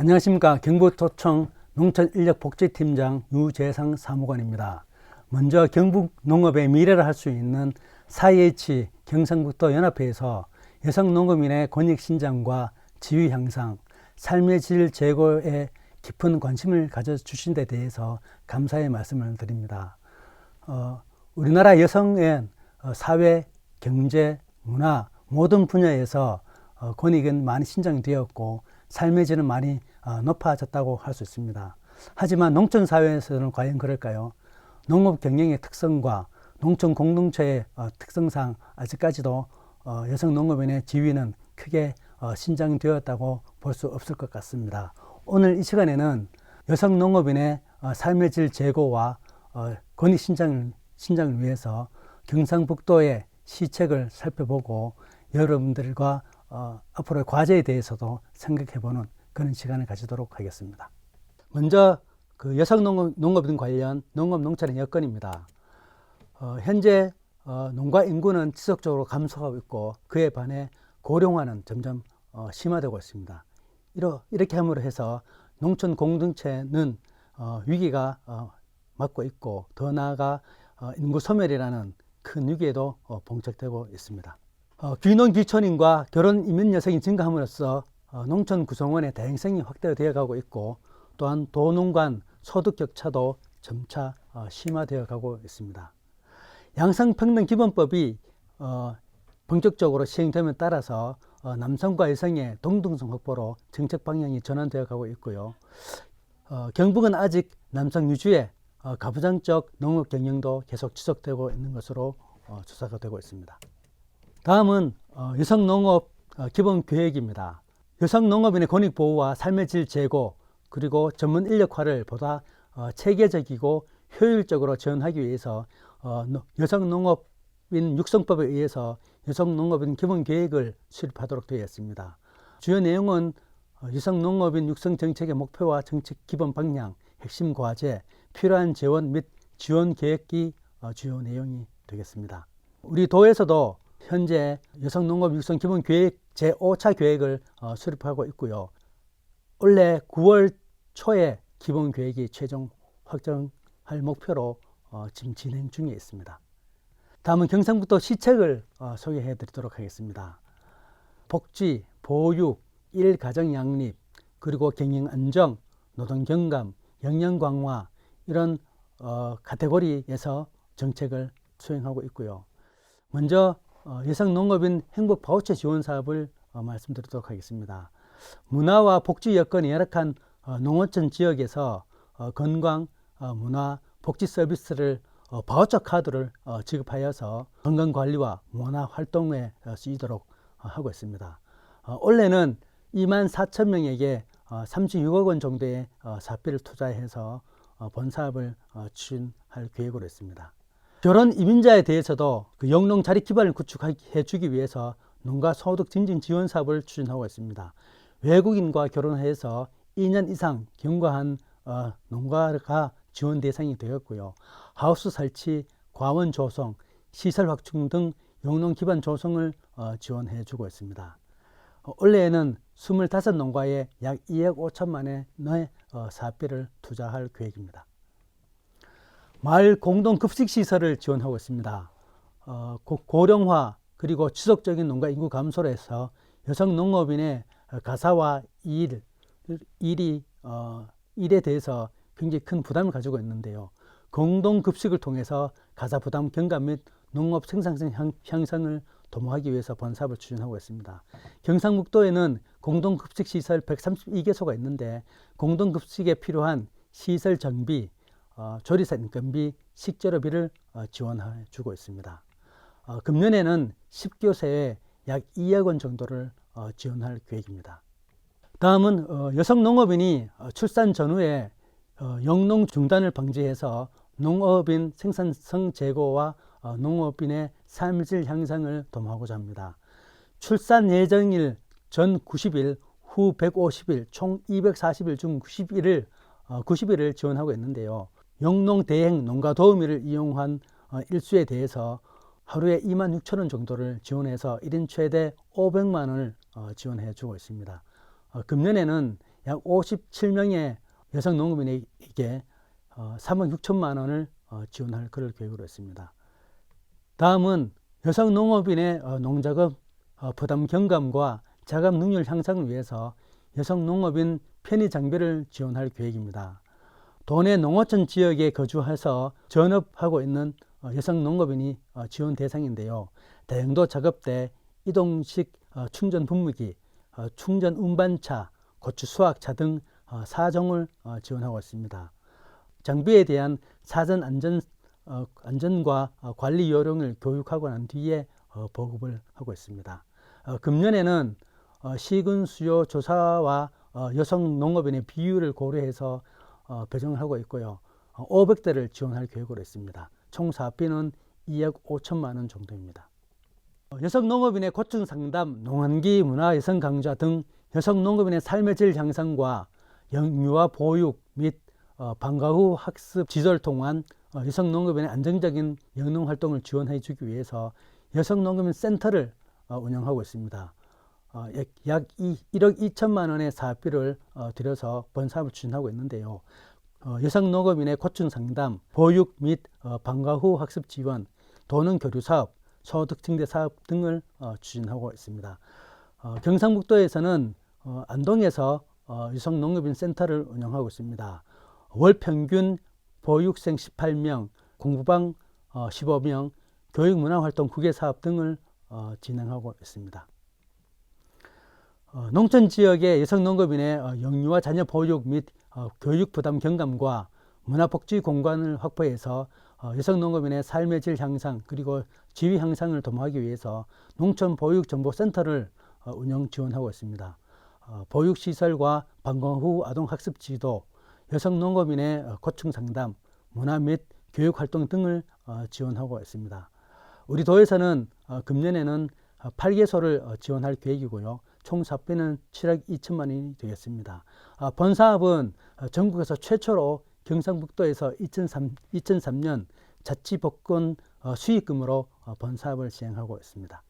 안녕하십니까 경북도청 농촌인력복지팀장 유재상 사무관입니다. 먼저 경북 농업의 미래를 할 수 있는 4H 경상북도 연합회에서 여성 농업인의 권익 신장과 지위 향상, 삶의 질 제고에 깊은 관심을 가져 주신 데 대해서 감사의 말씀을 드립니다. 어, 우리나라 여성의 어, 사회, 경제, 문화 모든 분야에서 어, 권익은 많이 신장되었고 삶의 질은 많이 어, 높아졌다고 할 수 있습니다. 하지만 농촌 사회에서는 과연 그럴까요? 농업 경영의 특성과 농촌 공동체의 어, 특성상 아직까지도 어, 여성 농업인의 지위는 크게 어, 신장되었다고 볼 수 없을 것 같습니다. 오늘 이 시간에는 여성 농업인의 어, 삶의 질 제고와 어, 권익 신장을, 신장을 위해서 경상북도의 시책을 살펴보고 여러분들과 어, 앞으로의 과제에 대해서도 생각해보는 그런 시간을 가지도록 하겠습니다. 먼저 그 여성 농업, 농업인 관련 농업 농촌의 여건입니다. 어, 현재 어, 농가 인구는 지속적으로 감소하고 있고 그에 반해 고령화는 점점 어, 심화되고 있습니다. 이러, 이렇게 함으로 해서 농촌 공동체는 어, 위기가 어, 맞고 있고 더 나아가 어, 인구 소멸이라는 큰 위기에도 어, 봉착되고 있습니다. 어, 귀농 귀촌인과 결혼 이민 여성이 증가함으로써 어, 농촌 구성원의 다양성이 확대되어 가고 있고 또한 도농 간 소득 격차도 점차 어, 심화되어 가고 있습니다. 양성평등기본법이 어, 본격적으로 시행됨에 따라서 어, 남성과 여성의 동등성 확보로 정책 방향이 전환되어 가고 있고요. 어, 경북은 아직 남성 위주의 어, 가부장적 농업 경영도 계속 지속되고 있는 것으로 어, 조사가 되고 있습니다. 다음은 어, 여성 농업 어, 기본 계획입니다. 여성 농업인의 권익 보호와 삶의 질 제고 그리고 전문 인력화를 보다 어, 체계적이고 효율적으로 지원하기 위해서 어, 노- 여성 농업인 육성법에 의해서 여성 농업인 기본 계획을 수립하도록 되어 있습니다. 주요 내용은 어, 여성 농업인 육성 정책의 목표와 정책 기본 방향, 핵심 과제, 필요한 재원 및 지원 계획이 어, 주요 내용이 되겠습니다. 우리 도에서도 현재 여성 농업 육성 기본 계획 제5차 계획을 어, 수립하고 있고요. 올해 9월 초에 기본 계획이 최종 확정할 목표로 어, 지금 진행 중에 있습니다. 다음은 경상북도 시책을 어, 소개해 드리도록 하겠습니다. 복지, 보육, 일가정 양립, 그리고 경영 안정, 노동 경감, 영양 강화 이런 어, 카테고리에서 정책을 수행하고 있고요. 먼저 어, 여성 농업인 행복 바우처 지원 사업을 어, 말씀드리도록 하겠습니다. 문화와 복지 여건이 열악한 어, 농어촌 지역에서 어, 건강, 어, 문화, 복지 서비스를 어, 바우처 카드를 어, 지급하여서 건강 관리와 문화 활동에 어, 쓰이도록 어, 하고 있습니다. 어, 올해는 2만 4천 명에게 어, 36억 원 정도의 어, 사비를 투자해서 어, 본 사업을 어, 추진할 계획으로 있습니다. 결혼 이민자에 대해서도 그 영농 자립 기반을 구축해 주기 위해서 농가 소득 증진 지원 사업을 추진하고 있습니다. 외국인과 결혼해서 2년 이상 경과한 어, 농가가 지원 대상이 되었고요. 하우스 설치, 과원 조성, 시설 확충 등 영농 기반 조성을 어, 지원해 주고 있습니다. 어, 올해에는 25농가에 약 2억 5천만 원의 어, 사업비를 투자할 계획입니다. 마을 공동 급식 시설을 지원하고 있습니다. 어, 고- 고령화 그리고 지속적인 농가 인구 감소로 해서 여성 농업인의 어, 가사와 일 일이 어, 일에 대해서 굉장히 큰 부담을 가지고 있는데요. 공동 급식을 통해서 가사 부담 경감 및 농업 생산성 향- 향상을 도모하기 위해서 본사업을 추진하고 있습니다. 경상북도에는 공동급식 시설 132개소가 있는데 공동급식에 필요한 시설 정비, 어, 조리사 인건비, 식재료비를 어, 지원해 주고 있습니다. 어, 금년에는 10교세에 약 2억 원 정도를 어, 지원할 계획입니다. 다음은 어, 여성 농업인이 어, 출산 전후에 어, 영농 중단을 방지해서 농업인 생산성 제고와 어, 농업인의 삶의 질 향상을 도모하고자 합니다. 출산 예정일 전 90일, 후 150일, 총 240일 중 90일을 어, 90일을 지원하고 있는데요. 영농 대행 농가 도우미를 이용한 어, 일수에 대해서 하루에 2만 6천 원 정도를 지원해서 1인 최대 500만 원을 어, 지원해 주고 있습니다. 어, 금년에는 약 57명의 여성 농업인에게 어, 3억 6천만 원을 어, 지원할 그럴 계획으로 했습니다. 다음은 여성 농업인의 어, 농작업 어, 부담 경감과 자금 능률 향상을 위해서 여성 농업인 편의 장비를 지원할 계획입니다. 도내 농어촌 지역에 거주해서 전업하고 있는 어, 여성 농업인이 어, 지원 대상인데요. 대형도 작업대, 이동식 어, 충전 분무기, 어, 충전 운반차, 고추 수확차 등 어, 4종을 어, 지원하고 있습니다. 장비에 대한 사전 안전 어, 안전과 어, 관리 요령을 교육하고 난 뒤에 어, 보급을 하고 있습니다. 어, 금년에는 어, 시군 수요 조사와 어, 여성 농업인의 비율을 고려해서 어, 배정을 하고 있고요. 어, 500대를 지원할 계획으로 했습니다. 총 사업비는 2억 5천만 원 정도입니다. 어, 여성 농업인의 고충 상담, 농한기 문화 여성 강좌 등 여성 농업인의 삶의 질 향상과 영유아 보육 및 어, 방과 후 학습 지도를 통한 어, 여성 농업인의 안정적인 영농 활동을 지원해 주기 위해서 여성 농업인 센터를 어, 운영하고 있습니다. 어, 약, 약 2, 1억 2천만 원의 사업비를 어, 들여서 본 사업을 추진하고 있는데요. 어, 여성 농업인의 고충 상담, 보육 및 어, 방과 후 학습 지원, 도농 교류 사업, 소득 증대 사업 등을 어, 추진하고 있습니다. 어, 경상북도에서는 어, 안동에서 어, 여성 농업인 센터를 운영하고 있습니다. 월 평균 보육생 18명, 공부방 어, 15명, 교육문화활동 국외 사업 등을 어, 진행하고 있습니다. 어, 농촌 지역의 여성 농업인의 어, 영유아 자녀 보육 및 어, 교육 부담 경감과 문화 복지 공간을 확보해서 어, 여성 농업인의 삶의 질 향상 그리고 지위 향상을 도모하기 위해서 농촌 보육 정보 센터를 어, 운영 지원하고 있습니다. 어, 보육 시설과 방과 후 아동 학습 지도, 여성 농업인의 어, 고충 상담, 문화 및 교육 활동 등을 어, 지원하고 있습니다. 우리 도에서는 어, 금년에는 어, 8개소를 어, 지원할 계획이고요. 총 사업비는 7억 2천만 원이 되겠습니다. 아, 본 사업은 어, 전국에서 최초로 경상북도에서 2003, 2003년 자치복권 어, 수익금으로 어, 본 사업을 시행하고 있습니다.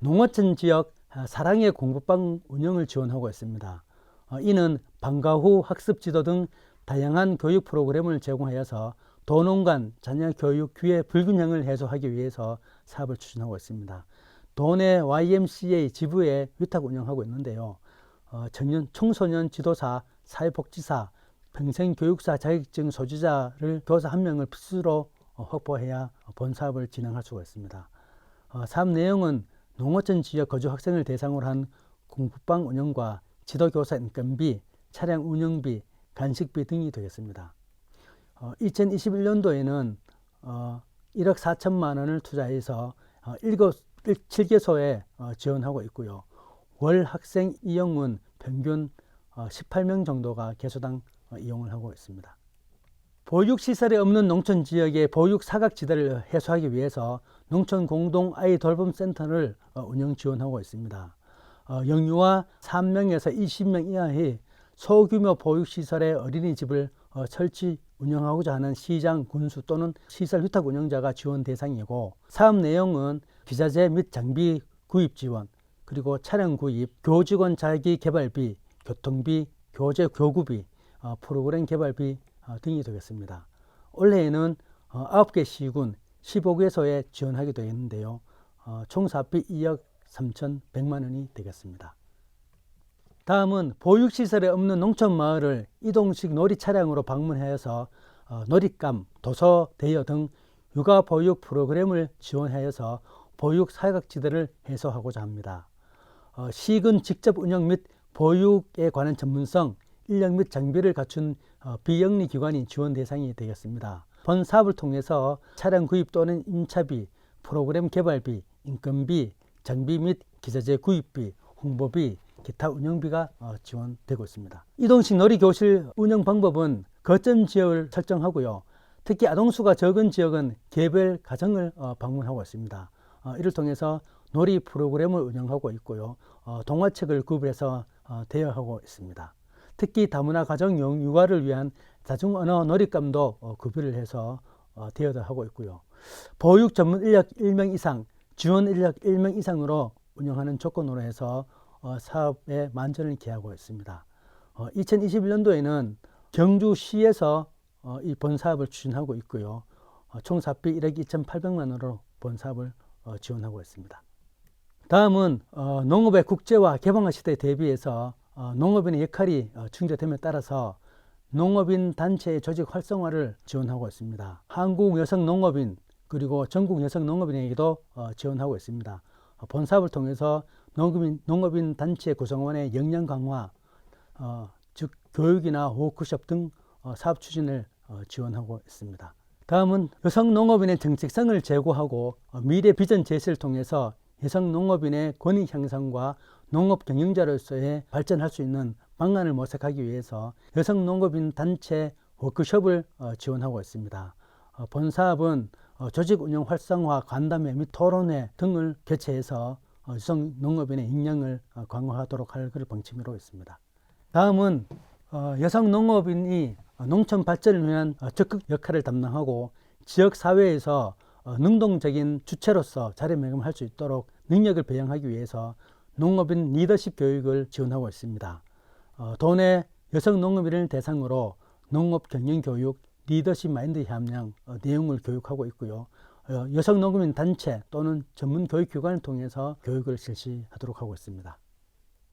농어촌 지역 아, 사랑의 공부방 운영을 지원하고 있습니다. 어, 이는 방과 후 학습 지도 등 다양한 교육 프로그램을 제공하여서 도농 간 자녀 교육 기회 불균형을 해소하기 위해서 사업을 추진하고 있습니다. 도내 YMCA 지부에 위탁 운영하고 있는데요. 어, 청년, 청소년 지도사, 사회복지사, 평생교육사 자격증 소지자를 교사 한 명을 필수로 어, 확보해야 본 사업을 진행할 수가 있습니다. 어, 사업 내용은 농어촌 지역 거주 학생을 대상으로 한 공부방 운영과 지도교사 인건비, 차량 운영비, 간식비 등이 되겠습니다. 어, 2021년도에는 어, 1억 4천만 원을 투자해서 어, 7 개소에 어, 지원하고 있고요. 월 학생 이용은 평균 어, 18명 정도가 개소당 어, 이용을 하고 있습니다. 보육시설이 없는 농촌 지역의 보육 사각지대를 해소하기 위해서 농촌 공동 아이 돌봄 센터를 어, 운영 지원하고 있습니다. 어, 영유아 3명에서 20명 이하의 소규모 보육시설의 어린이집을 어, 설치 운영하고자 하는 시장, 군수 또는 시설 위탁 운영자가 지원 대상이고 사업 내용은 기자재 및 장비 구입 지원, 그리고 차량 구입, 교직원 자기 개발비, 교통비, 교재 교구비, 어, 프로그램 개발비 어, 등이 되겠습니다. 올해에는 어, 9개 시군 15개소에 지원하게 되겠는데요. 어, 총 사업비 2억 3,100만 원이 되겠습니다. 다음은 보육시설에 없는 농촌 마을을 이동식 놀이 차량으로 방문하여서 어, 놀잇감, 도서, 대여 등 육아 보육 프로그램을 지원하여서 보육 사각지대를 해소하고자 합니다. 어, 시군 직접 운영 및 보육에 관한 전문성, 인력 및 장비를 갖춘 어, 비영리 기관이 지원 대상이 되겠습니다. 본 사업을 통해서 차량 구입 또는 임차비, 프로그램 개발비, 인건비, 장비 및 기자재 구입비, 홍보비, 기타 운영비가 어, 지원되고 있습니다. 이동식 놀이교실 운영 방법은 거점 지역을 설정하고요. 특히 아동수가 적은 지역은 개별 가정을 어, 방문하고 있습니다. 어, 이를 통해서 놀이 프로그램을 운영하고 있고요. 어, 동화책을 구입해서 어, 대여하고 있습니다. 특히 다문화 가정용 육아를 위한 다중 언어 놀잇감도 어, 구비를 해서 어, 대여도 하고 있고요. 보육 전문 인력 1명 이상, 지원 인력 1명 이상으로 운영하는 조건으로 해서 어, 사업에 만전을 기하고 있습니다. 어, 2021년도에는 경주시에서 어, 이 본 사업을 추진하고 있고요. 어, 총 사비 1억 2,800만 원으로 본 사업을 어, 지원하고 있습니다. 다음은 어, 농업의 국제화 개방화 시대에 대비해서 어, 농업인의 역할이 어, 충족됨에 따라서 농업인 단체의 조직 활성화를 지원하고 있습니다. 한국 여성 농업인 그리고 전국 여성 농업인에게도 어, 지원하고 있습니다. 어, 본사업을 통해서 농업인, 농업인 단체 구성원의 역량 강화, 어, 즉 교육이나 워크숍 등 어, 사업 추진을 어, 지원하고 있습니다. 다음은 여성 농업인의 정책성을 제고하고 어, 미래 비전 제시를 통해서 여성 농업인의 권익 향상과 농업 경영자로서의 발전할 수 있는 방안을 모색하기 위해서 여성 농업인 단체 워크숍을 어, 지원하고 있습니다. 어, 본 사업은 어, 조직 운영 활성화, 간담회 및 토론회 등을 개최해서 어, 여성 농업인의 역량을 어, 강화하도록 할 것을 방침으로 있습니다. 다음은 어, 여성 농업인이 어, 농촌 발전을 위한 어, 적극 역할을 담당하고 지역 사회에서 어, 능동적인 주체로서 자리매김할 수 있도록 능력을 배양하기 위해서 농업인 리더십 교육을 지원하고 있습니다. 어, 도내 여성 농업인을 대상으로 농업 경영 교육, 리더십 마인드 함량 어, 내용을 교육하고 있고요. 어, 여성 농업인 단체 또는 전문 교육기관을 통해서 교육을 실시하도록 하고 있습니다.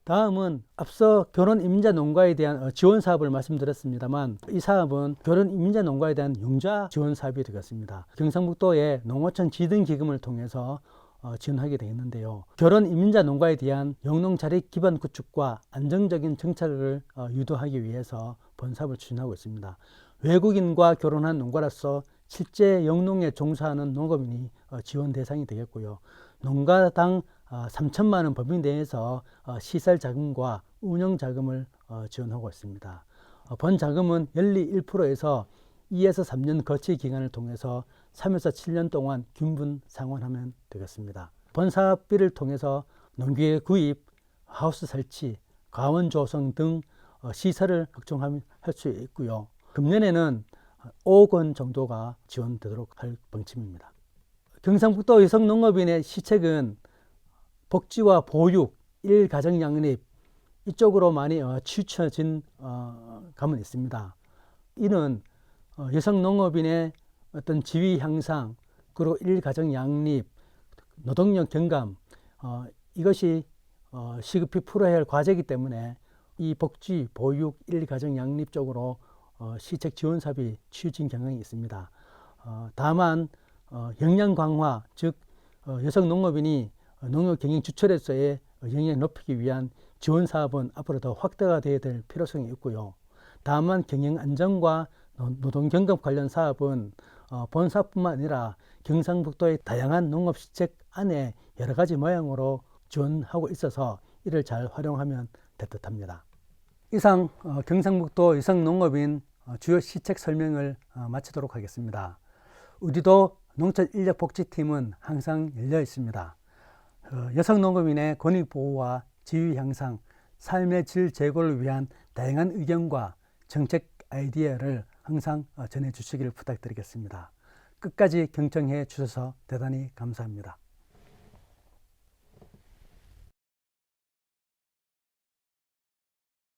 다음은 앞서 결혼 이민자 농가에 대한 어, 지원 사업을 말씀드렸습니다만 이 사업은 결혼 이민자 농가에 대한 융자 지원 사업이 되겠습니다. 경상북도의 농어촌 지등 기금을 통해서 어, 지원하게 되겠는데요. 결혼 이민자 농가에 대한 영농 자립 기반 구축과 안정적인 정착을 어, 유도하기 위해서 본 사업을 추진하고 있습니다. 외국인과 결혼한 농가로서 실제 영농에 종사하는 농업인이 어, 지원 대상이 되겠고요. 농가당 어, 3천만 원 법인 내에서 어, 시설 자금과 운영 자금을 어, 지원하고 있습니다. 어, 본 자금은 연리 1%에서 2에서 3년 거치 기간을 통해서 3에서 7년 동안 균분 상환하면 되겠습니다. 본 사업비를 통해서 농기계 구입, 하우스 설치, 가원 조성 등 어, 시설을 확충할 수 있고요. 금년에는 5억 원 정도가 지원되도록 할 방침입니다. 경상북도 여성 농업인의 시책은 복지와 보육, 일가정 양립 이쪽으로 많이 어, 치우쳐진 어, 감은 있습니다. 이는 어, 여성 농업인의 어떤 지위 향상 그리고 일가정 양립, 노동력 경감 어, 이것이 어, 시급히 풀어야 할 과제이기 때문에 이 복지, 보육, 일가정 양립 쪽으로 어, 시책 지원 사업이 치우친 경향이 있습니다. 어, 다만 어, 역량 강화, 즉 어, 여성 농업인이 어, 농업 경영 주체로서의 영향을 높이기 위한 지원 사업은 앞으로 더 확대가 되어야 될 필요성이 있고요. 다만 경영 안정과 노- 노동 경감 관련 사업은 어, 본 사업뿐만 아니라 경상북도의 다양한 농업 시책 안에 여러 가지 모양으로 지원하고 있어서 이를 잘 활용하면 될 듯합니다. 이상 어, 경상북도 여성 농업인 어, 주요 시책 설명을 어, 마치도록 하겠습니다. 우리도 농촌 인력 복지팀은 항상 열려 있습니다. 어, 여성 농업인의 권익 보호와 지위 향상, 삶의 질 제고를 위한 다양한 의견과 정책 아이디어를 항상 어, 전해 주시기를 부탁드리겠습니다. 끝까지 경청해 주셔서 대단히 감사합니다.